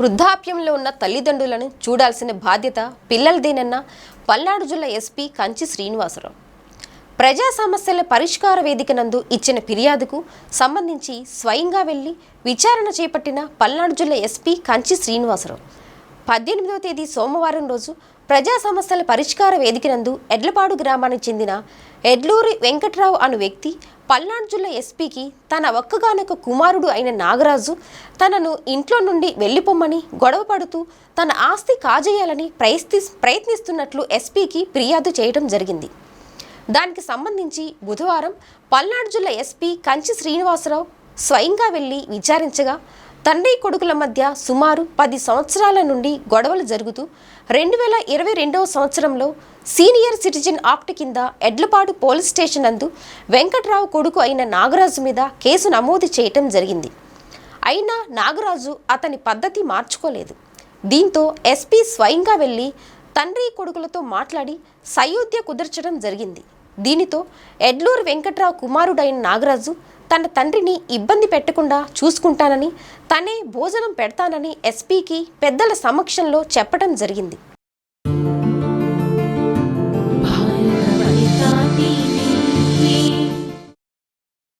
వృద్ధాప్యంలో ఉన్న తల్లిదండ్రులను చూడాల్సిన బాధ్యత పిల్లలదేనన్న పల్నాడు జిల్లా ఎస్పీ కంచి శ్రీనివాసరావు. ప్రజా సమస్యల పరిష్కార వేదిక నందు ఇచ్చిన ఫిర్యాదుకు సంబంధించి స్వయంగా వెళ్ళి విచారణ చేపట్టిన పల్నాడు జిల్లా ఎస్పీ కంచి శ్రీనివాసరావు. పద్దెనిమిదవ తేదీ సోమవారం రోజు ప్రజా సమస్యల పరిష్కార వేదిక నందు ఎడ్లపాడు గ్రామానికి చెందిన ఎడ్లూరి వెంకట్రావు అను వ్యక్తి పల్నాడు జిల్లా ఎస్పీకి తన ఒక్కగానొక కుమారుడు అయిన నాగరాజు తనను ఇంట్లో నుండి వెళ్ళిపోమ్మని గొడవ పడుతూ తన ఆస్తి కాజేయాలని ప్రయత్ని ప్రయత్నిస్తున్నట్లు ఎస్పీకి ఫిర్యాదు చేయడం జరిగింది. దానికి సంబంధించి బుధవారం పల్నాడు జిల్లా ఎస్పీ కంచి శ్రీనివాసరావు స్వయంగా వెళ్ళి విచారించగా తండ్రి కొడుకుల మధ్య సుమారు పది సంవత్సరాల నుండి గొడవలు జరుగుతూ రెండు వేల ఇరవై రెండవ సంవత్సరంలో సీనియర్ సిటిజన్ యాక్ట్ కింద ఎడ్లపాడు పోలీస్ స్టేషన్ నందు వెంకట్రావు కొడుకు అయిన నాగరాజు మీద కేసు నమోదు చేయటం జరిగింది. అయినా నాగరాజు అతని పద్ధతి మార్చుకోలేదు. దీంతో ఎస్పీ స్వయంగా వెళ్ళి తండ్రి కొడుకులతో మాట్లాడి సయోధ్య కుదర్చడం జరిగింది. దీనితో ఎడ్లూరు వెంకట్రావు కుమారుడైన నాగరాజు తన తండ్రిని ఇబ్బంది పెట్టకుండా చూసుకుంటానని తనే భోజనం పెడతానని ఎస్పీకి పెద్దల సమక్షంలో చెప్పడం జరిగింది.